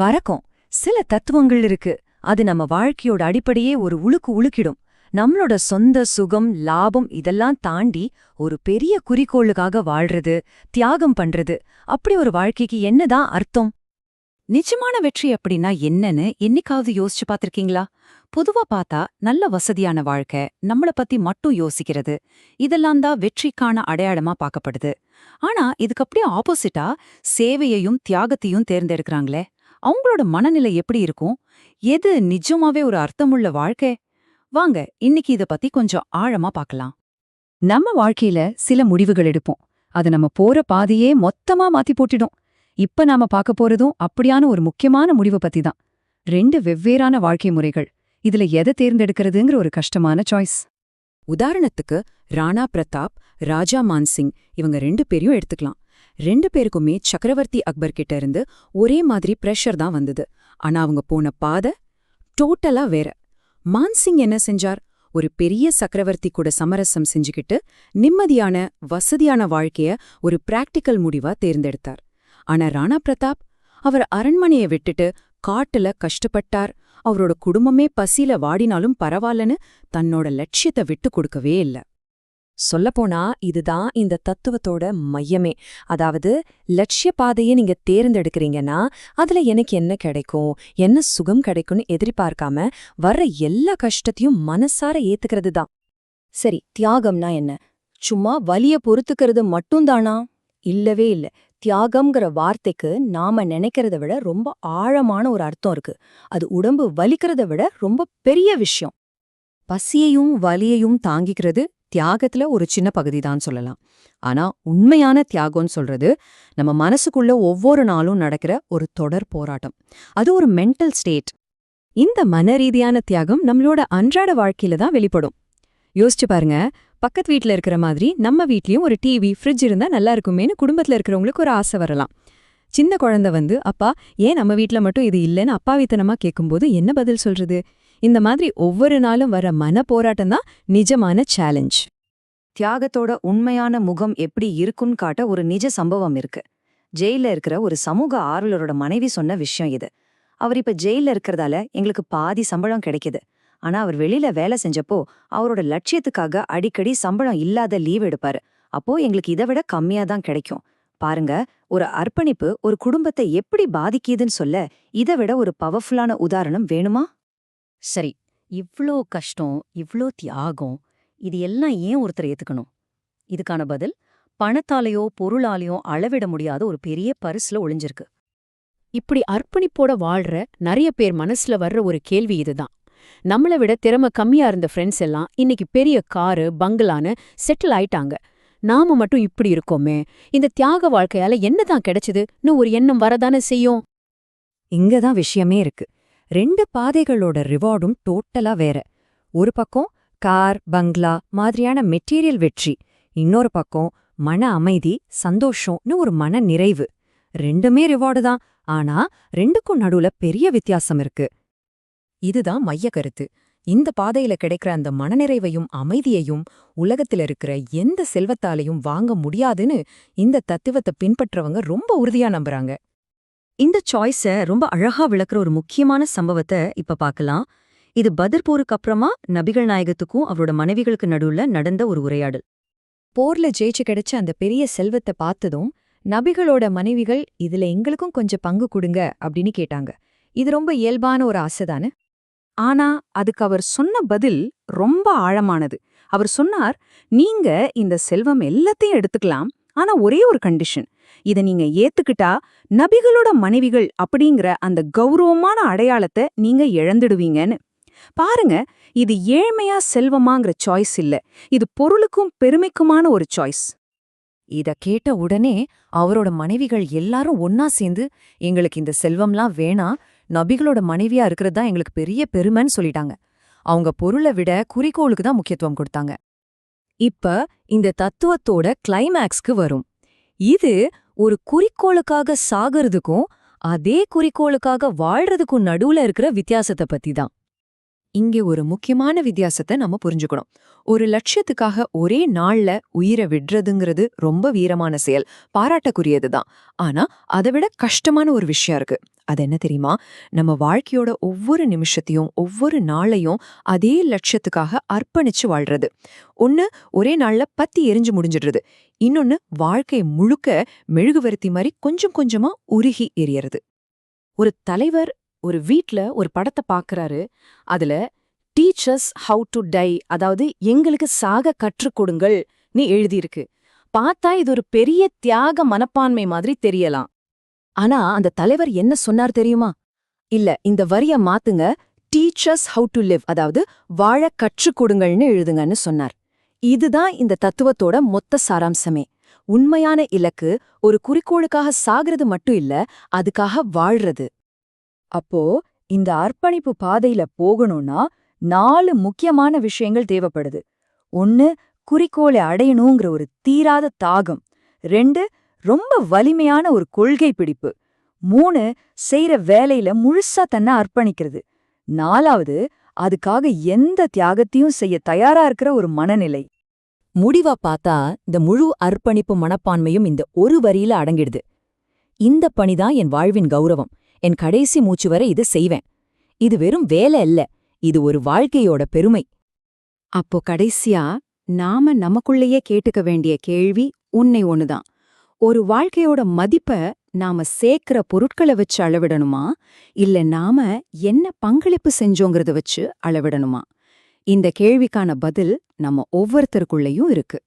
வரக்கும் சில தத்துவங்கள் இருக்கு. அது நம்ம வாழ்க்கையோட அடிப்படையே ஒரு உழுக்கு உழுக்கிடும். நம்மளோட சொந்த சுகம் லாபம் இதெல்லாம் தாண்டி ஒரு பெரிய குறிக்கோளுக்காக வாழ்றது தியாகம் பண்றது. அப்படி ஒரு வாழ்க்கைக்கு என்னதான் அர்த்தம்? நிஜமான வெற்றி அப்படின்னா என்னன்னு என்னைக்காவது யோசிச்சு பார்த்திருக்கீங்களா? பொதுவா பார்த்தா நல்ல வசதியான வாழ்க்கை நம்மள பத்தி மட்டும் யோசிக்கிறது. இதெல்லாம் தான் வெற்றிக்கான அடையாளமா பார்க்கப்படுது. ஆனா இதுக்கு அப்படியே ஆப்போசிட்டா சேவையையும் தியாகத்தையும் தேர்ந்தெடுக்கறாங்களே. அவங்களோட மனநிலை எப்படி இருக்கும்? எது நிஜமாவே ஒரு அர்த்தமுள்ள வாழ்க்கை? வாங்க இன்னைக்கு இத பத்தி கொஞ்சம் ஆழமா பார்க்கலாம் நம்ம வாழ்க்கையில சில முடிவுகள் எடுப்போம். அது நம்ம போற பாதையே மொத்தமா மாத்தி போட்டிடும். இப்ப நாம பார்க்க போறதும் அப்படியான ஒரு முக்கியமான முடிவு பத்தி தான். ரெண்டு வெவ்வேறான வாழ்க்கை முறைகள். இதுல எதை தேர்ந்தெடுக்கிறதுங்கிற ஒரு கஷ்டமான சாய்ஸ் உதாரணத்துக்கு ராணா பிரதாப் ராஜா மான்சிங் இவங்க ரெண்டு பேரையும் எடுத்துக்கலாம். ரெண்டு பேருக்குமே சக்கரவர்த்தி அக்பர் கிட்ட இருந்து ஒரே மாதிரி பிரஷர் தான் வந்தது. ஆனா அவங்க போன பாதை டோட்டலா வேற. மான்சிங் என்ன செஞ்சார்? ஒரு பெரிய சக்கரவர்த்தி கூட சமரசம் செஞ்சுக்கிட்டு நிம்மதியான வசதியான வாழ்க்கைய ஒரு பிராக்டிக்கல் முடிவா தேர்ந்தெடுத்தார். ஆனா ராணா பிரதாப் அவர் அரண்மனையை விட்டுட்டு காட்டுல கஷ்டப்பட்டார். அவரோட குடும்பமே பசியில வாடினாலும் பரவாயில்லன்னு தன்னோட லட்சியத்தை விட்டு கொடுக்கவே இல்ல. சொல்லப்போனா இதுதான் இந்த தத்துவத்தோட மையமே. அதாவது லட்சிய பாதையை நீங்க தேர்ந்தெடுக்கிறீங்கன்னா அதுல எனக்கு என்ன கிடைக்கும் என்ன சுகம் கிடைக்கும்னு எதிர்பார்க்காம வர்ற எல்லா கஷ்டத்தையும் மனசார ஏத்துக்கிறது தான் சரி தியாகம்னா என்ன? சும்மா வலிய பொறுத்துக்கிறது மட்டும்தானா? இல்லவே இல்ல. தியாகம்ங்கிற வார்த்தைக்கு நாம நினைக்கிறத விட ரொம்ப ஆழமான ஒரு அர்த்தம் இருக்கு. அது உடம்பு வலிக்கிறத விட ரொம்ப பெரிய விஷயம். பசியையும் வலியையும் தாங்கிக்கிறது தியாகத்துல ஒரு சின்ன பகுதி தான் சொல்லலாம். ஆனா உண்மையான தியாகம்னு சொல்றது நம்ம மனசுக்குள்ள ஒவ்வொரு நாளும் நடக்கிற ஒரு தொடர் போராட்டம். அது ஒரு மென்டல் ஸ்டேட் இந்த மனரீதியான தியாகம் நம்மளோட அன்றாட வாழ்க்கையில தான் வெளிப்படும். யோசிச்சு பாருங்க பக்கத்து வீட்ல இருக்கிற மாதிரி நம்ம வீட்லயும் ஒரு டிவி ஃப்ரிட்ஜ் இருந்தா நல்லா இருக்குமேனு குடும்பத்துல இருக்கிறவங்களுக்கு ஒரு ஆசை வரலாம். சின்ன குழந்தை வந்து அப்பா ஏன் நம்ம வீட்ல மட்டும் இது இல்லைன்னு அப்பாவித்தனமா கேட்கும்போது என்ன பதில் சொல்றது? இந்த மாதிரி ஒவ்வொரு நாளும் வர மன போராட்டம் தான் நிஜமான சேலஞ்ச் தியாகத்தோட உண்மையான முகம் எப்படி இருக்குன்னு காட்ட ஒரு நிஜ சம்பவம் இருக்கு. ஜெயில இருக்கிற ஒரு சமூக ஆர்வலரோட மனைவி சொன்ன விஷயம் இது. அவர் இப்ப ஜெயில இருக்கிறதால எங்களுக்கு பாதி சம்பளம் கிடைக்குது. ஆனா அவர் வெளியில வேலை செஞ்சப்போ அவரோட லட்சியத்துக்காக அடிக்கடி சம்பளம் இல்லாத லீவ் எடுப்பாரு. அப்போ எங்களுக்கு இதை விட கம்மியா தான் கிடைக்கும். பாருங்க ஒரு அர்ப்பணிப்பு ஒரு குடும்பத்தை எப்படி பாதிக்குதுன்னு சொல்ல இதை விட ஒரு பவர்ஃபுல்லான உதாரணம் வேணுமா? சரி இவ்ளோ கஷ்டம் இவ்ளோ தியாகம் இது எல்லாம் ஏன் ஒருத்தர் ஏத்துக்கணும்? இதுக்கான பதில் பணத்தாலேயோ பொருளாலேயோ அளவிட முடியாத ஒரு பெரிய பரிசுல ஒளிஞ்சிருக்கு. இப்படி அர்ப்பணிப்போட வாழ்ற நிறைய பேர் மனசுல வர்ற ஒரு கேள்வி இதுதான். நம்மள விட திறமை கம்மியா இருந்த ஃப்ரெண்ட்ஸ் எல்லாம் இன்னைக்கு பெரிய காரு பங்களான்னு செட்டில் ஆயிட்டாங்க. நாம மட்டும் இப்படி இருக்கோமே இந்த தியாக வாழ்க்கையால என்னதான் கிடைச்சதுன்னு ஒரு எண்ணம் வரதானே செய்யும்? இங்க தான் விஷயமே இருக்கு. ரெண்டு பாதைகளோட ரிவார்டும் டோட்டலா வேற. ஒரு பக்கம் கார் பங்களா மாதிரியான மெட்டீரியல் வெற்றி இன்னொரு பக்கம் மன அமைதி சந்தோஷம்னு ஒரு மன நிறைவு. ரெண்டுமே ரிவார்டு தான் ஆனா ரெண்டுக்கும் நடுவுல பெரிய வித்தியாசம் இருக்கு. இதுதான் மைய கருத்து. இந்த பாதையில கிடைக்கிற அந்த மனநிறைவையும் அமைதியையும் உலகத்துல இருக்கிற எந்த செல்வத்தாலையும் வாங்க முடியாதுன்னு இந்த தத்துவத்தை பின்பற்றவங்க ரொம்ப உறுதியா நம்புறாங்க. இந்த சாய்ஸ ரொம்ப அழகா விளக்குற ஒரு முக்கியமான சம்பவத்தை இப்ப பார்க்கலாம் இது பதர் போருக்கு அப்புறமா நபிகள் நாயகத்துக்கும் அவரோட மனைவிகளுக்கு நடுவுல நடந்த ஒரு உரையாடல். போர்ல ஜெயிச்சு கிடைச்ச அந்த பெரிய செல்வத்தை பார்த்ததும் நபிகளோட மனைவிகள் இதுல எங்களுக்கும் கொஞ்சம் பங்கு கொடுங்க அப்படின்னு கேட்டாங்க. இது ரொம்ப இயல்பான ஒரு ஆசைதானே ஆனா அதுக்கு அவர் சொன்ன பதில் ரொம்ப ஆழமானது. அவர் சொன்னார் நீங்க இந்த செல்வம் எல்லாத்தையும் எடுத்துக்கலாம் ஆனா ஒரே ஒரு கண்டிஷன் இத நீங்க ஏத்துக்கிட்டா நபிகளோட மனைவிகள் அப்படிங்கிற அந்த கௌரவமான அடையாளத்தை நீங்க இழந்துடுவீங்கன்னு. பாருங்க இது ஏழ்மையா செல்வமாங்கிற சாய்ஸ் இல்ல. இது பொருளுக்கும் பெருமைக்குமான ஒரு சாய்ஸ் இத கேட்ட உடனே அவரோட மனைவிகள் எல்லாரும் ஒன்னா சேர்ந்து எங்களுக்கு இந்த செல்வம்லாம் வேணாம். நபிகளோட மனைவியா இருக்கிறது தான் எங்களுக்கு பெரிய பெருமைன்னு சொல்லிட்டாங்க. அவங்க பொருளை விட குறிக்கோளுக்கு தான் முக்கியத்துவம் கொடுத்தாங்க. இப்ப இந்த தத்துவத்தோட கிளைமேக்ஸ்க்கு வரும். இது ஒரு குறிக்கோளுக்காக சாகிறதுக்கும் அதே குறிக்கோளுக்காக வாழ்றதுக்கும் நடுவுல இருக்கிற வித்தியாசத்தை பத்தி தான் இங்கே ஒரு முக்கியமான வித்தியாசத்தை நம்ம புரிஞ்சுக்கணும். ஒரு லட்சியத்துக்காக ஒரே நாள்ல உயிரை விடுறதுங்கிறது ரொம்ப வீரமான செயல். பாராட்டக்குரியதுதான். ஆனா அதை விட கஷ்டமான ஒரு விஷயம் இருக்கு. அது என்ன தெரியுமா? நம்ம வாழ்க்கையோட ஒவ்வொரு நிமிஷத்தையும் ஒவ்வொரு நாளையும் அதே லட்சியத்துக்காக அர்ப்பணிச்சு வாழ்றது. ஒன்னு ஒரே நாள்ல பத்தி எரிஞ்சு முடிஞ்சிடுறது. இன்னொன்னு வாழ்க்கை முழுக்க மெழுகுவர்த்தி மாதிரி கொஞ்சம் கொஞ்சமா உருகி எரியறது. ஒரு தலைவர் ஒரு வீட்ல ஒரு படத்தை பாக்குறாரு. அதுல டீச்சர்ஸ் ஹவு டு டை அதாவது எங்களுக்கு சாக கற்றுக் கொடுங்கள் நீ எழுதியிருக்கு. பார்த்தா இது ஒரு பெரிய தியாக மனப்பான்மை மாதிரி தெரியலாம். ஆனா அந்த தலைவர் என்ன சொன்னார் தெரியுமா? இல்ல இந்த வரிய மாத்துங்க. டீச்சர்ஸ் ஹவு டு லிவ் அதாவது வாழ கற்றுக் கொடுங்கள்னு எழுதுங்கன்னு சொன்னார். இதுதான் இந்த தத்துவத்தோட மொத்த சாராம்சமே. உண்மையான இலக்கு ஒரு குறிக்கோளுக்காக சாகிறது மட்டும் இல்ல அதுக்காக வாழ்றது. அப்போ இந்த அர்ப்பணிப்பு பாதையில போகணும்னா நாலு முக்கியமான விஷயங்கள் தேவைப்படுது. ஒன்னு குறிக்கோளை அடையணுங்கிற ஒரு தீராத தாகம். ரெண்டு ரொம்ப வலிமையான ஒரு கொள்கை பிடிப்பு. மூணு செய்யற வேலையில முழுசா தன்னை அர்ப்பணிக்கிறது. நாலாவது அதுக்காக எந்த தியாகத்தையும் செய்ய தயாரா இருக்கிற ஒரு மனநிலை. முடிவா பார்த்தா இந்த முழு அர்ப்பணிப்பு மனப்பான்மையும் இந்த ஒரு வரியில அடங்கிடுது. இந்த பணிதான் என் வாழ்வின் கௌரவம். என் கடைசி மூச்சு வரை இது செய்வேன். இது வெறும் வேலை இல்ல இது ஒரு வாழ்க்கையோட பெருமை. அப்போ கடைசியா நாம நமக்குள்ளேயே கேட்டுக்க வேண்டிய கேள்வி உன்னை ஒண்ணுதான். ஒரு வாழ்க்கையோட மதிப்ப நாம சேர்க்கிற பொருட்களை வச்சு அளவிடணுமா? இல்ல நாம என்ன பங்களிப்பு செஞ்சோங்கிறத வச்சு அளவிடணுமா? இந்த கேள்விக்கான பதில் நம்ம ஒவ்வொருத்தருக்குள்ளேயும் இருக்கு.